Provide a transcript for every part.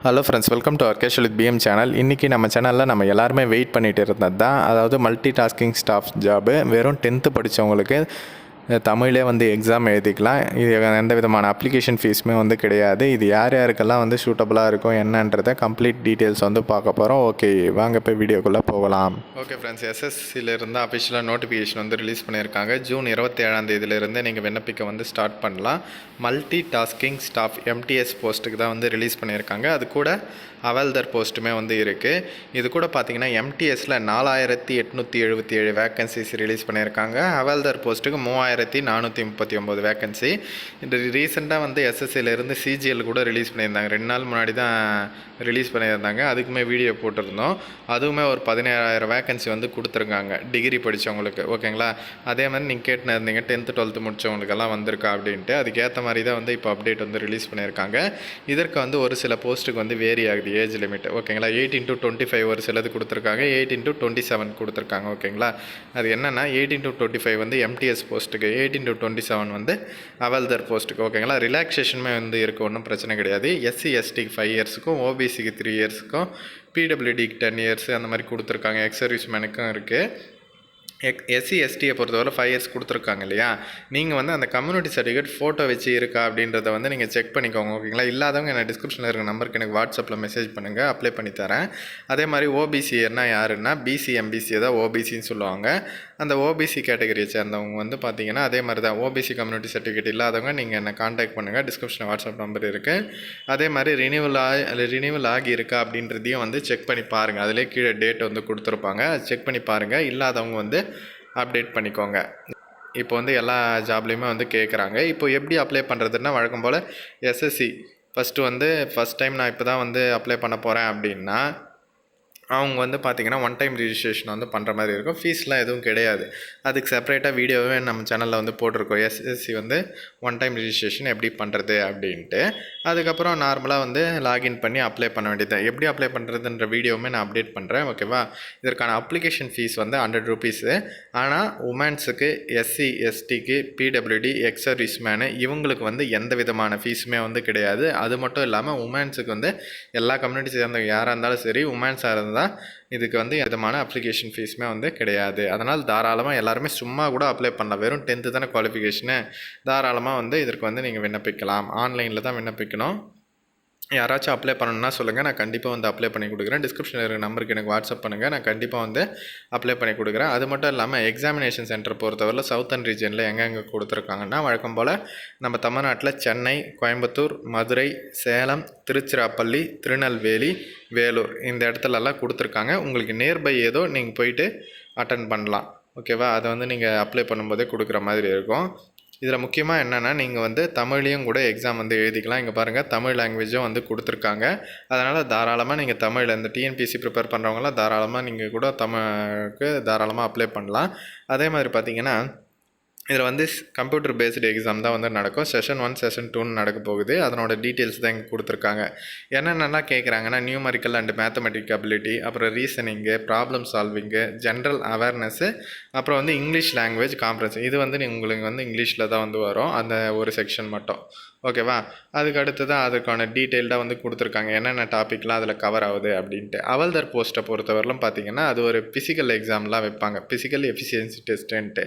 Hello friends welcome to our casual with PM channel இன்றைக்கி நம்ம சேனலில் நம்ம எல்லாருமே வெயிட் பண்ணிகிட்டு இருந்தது தான் அதாவது மல்டி டாஸ்கிங் ஸ்டாஃப் ஜாபு வெறும் டென்த்து படித்தவங்களுக்கு தமிழே வந்து எக்ஸாம் எழுதிக்கலாம். இது எந்த விதமான அப்ளிகேஷன் ஃபீஸுமே வந்து கிடையாது. இது யார் யாருக்கெல்லாம் வந்து சூட்டபுளாக இருக்கும் என்னன்றதை கம்ப்ளீட் டீட்டெயில்ஸ் வந்து பார்க்க போகிறோம் ஓகே வாங்க இப்போ வீடியோக்குள்ளே போகலாம். ஓகே ஃப்ரெண்ட்ஸ் எஸ்எஸ்சியிலேருந்து அஃபிஷியலாக நோட்டிஃபிகேஷன் வந்து ரிலீஸ் பண்ணியிருக்காங்க. ஜூன் இருபத்தேழாம் தேதியிலிருந்து நீங்கள் விண்ணப்பிக்க வந்து ஸ்டார்ட் பண்ணலாம். மல்டி டாஸ்கிங் ஸ்டாஃப் எம்டிஎஸ் போஸ்ட்டுக்கு தான் வந்து ரிலீஸ் பண்ணியிருக்காங்க. அது கூட அவல்தர் போஸ்ட்டுமே வந்து இருக்குது இது கூட பார்த்தீங்கன்னா எம்டிஎஸில் நாலாயிரத்தி எட்நூற்றி எழுபத்தி ஏழு வேக்கன்சிஸ் ரிலீஸ் பண்ணியிருக்காங்க. அவல்தர் போஸ்ட்டுக்கு மூவாயிரத்தி நானூற்றி முப்பத்தி ஒம்பது வேக்கன்சி இது ரீசெண்டாக வந்து எஸ்எஸ்சியிலேருந்து சிஜிஎல் கூட ரிலீஸ் பண்ணியிருந்தாங்க. ரெண்டு நாள் முன்னாடி தான் ரிலீஸ் பண்ணியிருந்தாங்க. அதுக்குமே வீடியோ போட்டிருந்தோம். அதுவுமே ஒரு பதினேழாயிரம் வேக்கன்சி வந்து கொடுத்துருக்காங்க. டிகிரி படித்தவங்களுக்கு ஓகேங்களா அதே மாதிரி நீங்கள் கேட்டுன்னு இருந்தீங்க. டென்த்து டுவெல்த்து முடித்தவங்களுக்கெல்லாம் வந்திருக்கா அப்படின்ட்டு. அதுக்கேற்ற மாதிரி தான் வந்து இப்போ அப்டேட் வந்து ரிலீஸ் பண்ணியிருக்காங்க. இதற்கு வந்து ஒரு சில போஸ்ட்டுக்கு வந்து வேரி ஆகுது. ஏஜ் லிமிட் ஓகேங்களா எயிட்டீன் டு டுவெண்ட்டி ஃபைவ் ஒரு சிலது கொடுத்துருக்காங்க. எயிட்டீன் டு டுவெண்ட்டி செவன் கொடுத்துருக்காங்க ஓகேங்களா அது என்னென்னா எயிட்டீன் டு டுவெண்ட்டி ஃபைவ் வந்து எம்டிஎஸ் போஸ்ட்டுக்கு எயிட்டீன் டு டுவெண்ட்டி செவன் வந்து அவல்தர் போஸ்ட்டுக்கு ஓகேங்களா ரிலாக்ஸேஷனுமே வந்து இருக்குது ஒன்றும் பிரச்சனை கிடையாது. எஸ்சி எஸ்டிக்கு ஃபைவ் இயர்ஸுக்கும் ஓபிசிக்கு த்ரீ இயர்ஸுக்கும் பிடபிள்யூடிக்கு டென் இயர்ஸ் அந்த மாதிரி கொடுத்துருக்காங்க. எக்ஸ் சர்வீஸ் மேனுக்கும் இருக்குது எக் எஸ்சி எஸ்டியை பொறுத்தவரை ஃபைவ் இயர்ஸ் கொடுத்துருக்காங்க இல்லையா? நீங்கள் வந்து அந்த கம்யூனிட்டி சர்டிஃபிகேட் ஃபோட்டோ வச்சு இருக்கா அப்படின்றத வந்து நீங்கள் செக் பண்ணிக்கோங்க ஓகேங்களா இல்லாதவங்க என்ன டிஸ்கிரிப்ஷனில் இருக்க நம்பருக்கு எனக்கு வாட்ஸ்அப்பில் மெசேஜ் பண்ணுங்கள் அப்ளை பண்ணி தரேன். அதே மாதிரி ஓபிசினா யாருன்னா பிசி எம்பிசி தான் ஓபிசின்னு சொல்லுவாங்க. அந்த ஓபிசி கேட்டகரியை சேர்ந்தவங்க வந்து பார்த்தீங்கன்னா அதே மாதிரி தான் ஓபிசி கம்யூனிட்டி சர்டிஃபிகேட் இல்லாதவங்க நீங்கள் என்னை காண்டாக்ட் பண்ணுங்கள் டிஸ்கிரிப்ஷன் வாட்ஸ்அப் நம்பர் இருக்குது அதே மாதிரி ரினியூவல் ஆகி ரினியூவல் ஆகி இருக்கா அப்படின்றதையும் வந்து செக் பண்ணி பாருங்கள் அதிலே கீழே டேட் வந்து கொடுத்துருப்பாங்க. செக் பண்ணி பாருங்கள் இல்லாதவங்க வந்து அப்டேட் பண்ணிக்கோங்க. இப்போ வந்து எல்லா ஜாப்லேயுமே வந்து கேட்குறாங்க இப்போ எப்படி அப்ளை பண்ணுறதுன்னா வழக்கம் போல் எஸ்எஸ்சி ஃபஸ்ட்டு வந்து ஃபஸ்ட் டைம் நான் இப்போ தான் வந்து அப்ளை பண்ண போகிறேன் அப்படின்னா அவங்க வந்து பார்த்திங்கன்னா ஒன் டைம் ரிஜிஸ்ட்ரேஷன் வந்து பண்ணுற மாதிரி இருக்கும். ஃபீஸ்லாம் எதுவும் கிடையாது. அதுக்கு செப்பரேட்டாக வீடியோவே நம்ம சேனலில் வந்து போட்டிருக்கோம். எஸ்எஸ்சி வந்து ஒன் டைம் ரிஜிஸ்ட்ரேஷன் எப்படி பண்ணுறது அப்படின்ட்டு. அதுக்கப்புறம் நார்மலாக வந்து லாகின் பண்ணி அப்ளை பண்ண வேண்டியது எப்படி அப்ளை பண்ணுறதுன்ற வீடியோவுமே நான் அப்டேட் பண்ணுறேன் ஓகேவா இதற்கான அப்ளிகேஷன் ஃபீஸ் வந்து ஹண்ட்ரட் ருபீஸு ஆனால் உமன்ஸுக்கு எஸ்சி எஸ்டிக்கு பிடபிள்யூடி எக்ஸ் சர்வீஸ் மேனு இவங்களுக்கு வந்து எந்த விதமான ஃபீஸுமே வந்து கிடையாது. அது மட்டும் இல்லாமல் உமன்ஸுக்கு வந்து எல்லா கம்யூனிட்டி சேர்ந்தவங்க யாராக இருந்தாலும் சரி உமன்ஸாக இருந்தால் இதுக்கு வந்து எந்த விதமான அப்ளிகேஷன் ஃபீஸுமே வந்து கிடையாது. அதனால் தாராளமாக எல்லாருமே சும்மா கூட அப்ளை பண்ணலாம். வெறும் டென்த்து தானே குவாலிஃபிகேஷனு தாராளமாக வந்து இதற்கு வந்து நீங்கள் விண்ணப்பிக்கலாம். ஆன்லைனில் தான் விண்ணப்பிக்கணும். யாராச்சும் அப்ளை பண்ணணும்னா சொல்லுங்கள் நான் கண்டிப்பாக வந்து அப்ளை பண்ணி கொடுக்குறேன். டிஸ்கிரிப்ஷனில் இருக்கிற நம்பருக்கு எனக்கு வாட்ஸ்அப் பண்ணுங்கள் நான் கண்டிப்பாக வந்து அப்ளை பண்ணி கொடுக்குறேன். அது மட்டும் இல்லாமல் எக்ஸாமினேஷன் சென்டர் பொறுத்தவரை சவுத்தன் ரீஜனில் எங்கெங்கே கொடுத்துருக்காங்கன்னா வழக்கம் போல் நம்ம தமிழ்நாட்டில் சென்னை கோயம்புத்தூர் மதுரை சேலம் திருச்சிராப்பள்ளி திருநெல்வேலி வேலூர் இந்த இடத்துலலாம் கொடுத்துருக்காங்க. உங்களுக்கு நியர்பை ஏதோ நீங்கள் போயிட்டு அட்டன் பண்ணலாம். ஓகேவா அதை வந்து நீங்கள் அப்ளை பண்ணும்போதே கொடுக்குற மாதிரி இருக்கும். இதில் முக்கியமாக என்னென்னா நீங்கள் வந்து தமிழ்லேயும் கூட எக்ஸாம் வந்து எழுதிக்கலாம். இங்கே பாருங்கள் தமிழ் லாங்குவேஜும் வந்து கொடுத்துருக்காங்க. அதனால் தாராளமாக நீங்கள் தமிழில் இந்த டிஎன்பிசி ப்ரிப்பேர் பண்ணுறவங்களாம் தாராளமாக நீங்கள் கூட தமிழுக்கு தாராளமாக அப்ளை பண்ணலாம். அதே மாதிரி பார்த்திங்கன்னா இதில் வந்து கம்ப்யூட்டர் பேஸ்டு எக்ஸாம் தான் வந்து நடக்கும். செஷன் ஒன் செஷன் டூன்னு நடக்க போகுது. அதனோட டீட்டெயில்ஸ் தான் இங்கே கொடுத்துருக்காங்க. என்னென்னலாம் கேட்குறாங்கன்னா நியூமரிக்கல் அண்ட் மேத்தமெட்டிக் அபிலிட்டி அப்புறம் reasoning problem solving general awareness அப்புறம் வந்து இங்கிலீஷ் லாங்குவேஜ் காம்ப்ரன்ஸ் இது வந்து உங்களுக்கு வந்து இங்கிலீஷில் தான் வந்து வரும். அந்த ஒரு செக்ஷன் மட்டும். ஓகேவா அதுக்கு அடுத்து தான் அதுக்கான டீட்டெயில்டாக வந்து கொடுத்துருக்காங்க. என்னென்ன டாப்பிக்லாம் அதில் கவர் ஆகுது அப்படின்ட்டு. அவல்தர் போஸ்ட்டை பொறுத்தவரையிலும் பார்த்தீங்கன்னா அது ஒரு ஃபிசிக்கல் எக்ஸாம்லாம் வைப்பாங்க. ஃபிசிக்கல் எஃபிஷியன்சி டெஸ்ட்டுன்ட்டு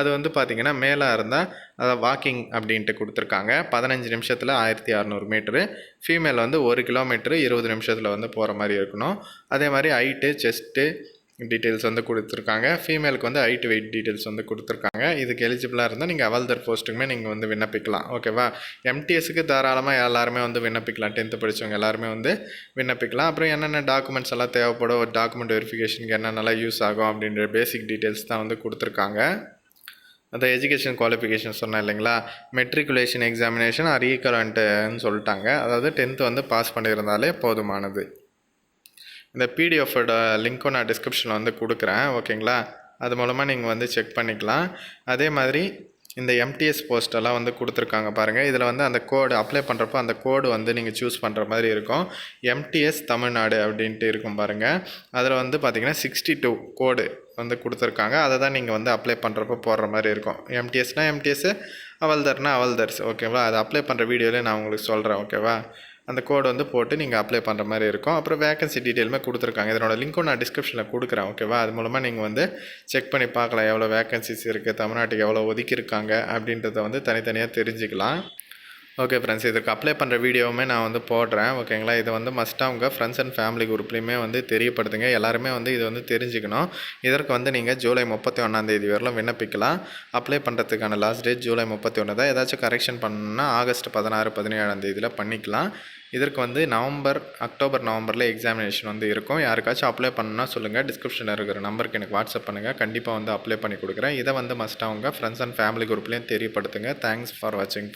அது வந்து பார்த்தீங்கன்னா மேலே இருந்தால் அதை வாக்கிங் அப்படின்ட்டு கொடுத்துருக்காங்க. பதினஞ்சு நிமிஷத்தில் ஆயிரத்தி அறநூறு மீட்ரு ஃபீமேல் வந்து ஒரு கிலோமீட்ரு இருபது நிமிஷத்தில் வந்து போகிற மாதிரி இருக்கணும். அதே மாதிரி ஹைட்டு செஸ்ட்டு டீட்டெயில்ஸ் வந்து கொடுத்துருக்காங்க. ஃபீமேலுக்கு வந்து ஹைட் வெயிட் டீட்டெயில்ஸ் வந்து கொடுத்துருக்காங்க. இதுக்கு எலிஜிபிளாக இருந்தால் நீங்கள் அவல்தர் போஸ்ட்டுக்குமே நீங்கள் வந்து விண்ணப்பிக்கலாம். ஓகேவா எம்டிஎஸ்க்கு தாராளமாக எல்லாருமே வந்து விண்ணப்பிக்கலாம். டென்த்து படித்தவங்க எல்லாருமே வந்து விண்ணப்பிக்கலாம். அப்புறம் என்னென்ன டாக்குமெண்ட்ஸ் எல்லாம் தேவைப்படும்? ஒரு டாக்குமெண்ட் வெரிஃபிகேஷனுக்கு என்னென்னலாம் யூஸ் ஆகும் அப்படின்ற பேசிக் டீட்டெயில்ஸ் தான் வந்து கொடுத்துருக்காங்க. அந்த எஜுகேஷன் குவாலிஃபிகேஷன் சொன்னேன் இல்லைங்களா? மெட்ரிகுலேஷன் எக்ஸாமினேஷன் ஆர் ஈக்குவலண்ட்டுன்னு சொல்லிட்டாங்க. அதாவது டென்த்து வந்து பாஸ் பண்ணியிருந்தாலே போதுமானது. இந்த பிடிஎஃபோட லிங்க்கும் நான் டிஸ்கிரிப்ஷனில் வந்து கொடுக்குறேன். ஓகேங்களா அது மூலமாக நீங்கள் வந்து செக் பண்ணிக்கலாம். அதே மாதிரி இந்த எம்டிஎஸ் போஸ்டெல்லாம் வந்து கொடுத்துருக்காங்க பாருங்கள் இதில் வந்து அந்த கோடு அப்ளை பண்ணுறப்போ அந்த கோடு வந்து நீங்கள் சூஸ் பண்ணுற மாதிரி இருக்கும். எம்டிஎஸ் தமிழ்நாடு அப்படின்ட்டு இருக்கும் பாருங்கள் அதில் வந்து பார்த்தீங்கன்னா சிக்ஸ்டி டூ கோடு வந்து கொடுத்துருக்காங்க. அதை தான் நீங்கள் வந்து அப்ளை பண்ணுறப்போ போடுற மாதிரி இருக்கும். எம்டிஎஸ்னால் எம்டிஎஸ்ஸு அவல்தர்னா அவல்தர்ஸ். ஓகேவா அதை அப்ளை பண்ணுற வீடியோவில் நான் உங்களுக்கு சொல்கிறேன் ஓகேவா அந்த கோடு வந்து போட்டு நீங்கள் அப்ளை பண்ணுற மாதிரி இருக்கும். அப்புறம் வேகன்சி டீட்டெயிலுமே கொடுத்துருக்காங்க. இதனோட லிங்க்கும் நான் டிஸ்கிரிப்ஷனில் கொடுக்குறேன். ஓகேவா அது மூலமாக நீங்கள் வந்து செக் பண்ணி பார்க்கலாம். எவ்வளோ வேகன்சிஸ் இருக்குது தமிழ்நாட்டுக்கு எவ்வளோ ஒதுக்கியிருக்காங்க அப்படின்றத வந்து தனித்தனியாக தெரிஞ்சுக்கலாம். ஓகே ஃப்ரெண்ட்ஸ் இதுக்கு அப்ளை பண்ணுற வீடியோவுமே நான் வந்து போடுறேன். ஓகேங்களா இது வந்து மஸ்ட்டாக உங்கள் ஃப்ரெண்ட்ஸ் அண்ட் ஃபேமிலி குரூப்லேயுமே வந்து தெரியப்படுத்துங்க. எல்லாருமே வந்து இது வந்து தெரிஞ்சுக்கணும். இதற்கு வந்து நீங்கள் ஜூலை முப்பத்தி ஒன்றாந்தேதி வரலாம் விண்ணப்பிக்கலாம். அப்ளை பண்ணுறதுக்கான லாஸ்ட் டேட் ஜூலை முப்பத்தி ஒன்று தான். ஏதாச்சும் கரெக்ஷன் பண்ணணும்னா ஆகஸ்ட் பதினாறு பதினேழாம் தேதியில் பண்ணிக்கலாம். இதற்கு வந்து நவம்பர் அக்டோபர் நவம்பரில் எக்ஸாமினேஷன் வந்து இருக்கும். யாருக்காச்சும் அப்ளை பண்ணணும்னா சொல்லுங்கள் டிஸ்கிரிப்ஷனில் இருக்கிற நம்பருக்கு எனக்கு வாட்ஸ்அப் பண்ணுங்கள் கண்டிப்பாக வந்து அப்ளை பண்ணி கொடுக்குறேன். இதை வந்து மஸ்ட்டாக உங்கள் ஃப்ரெண்ட்ஸ் அண்ட் ஃபேமிலி குரூப்லேயும் தெரியப்படுத்துங்க. தேங்க்ஸ் ஃபார் வாட்சிங்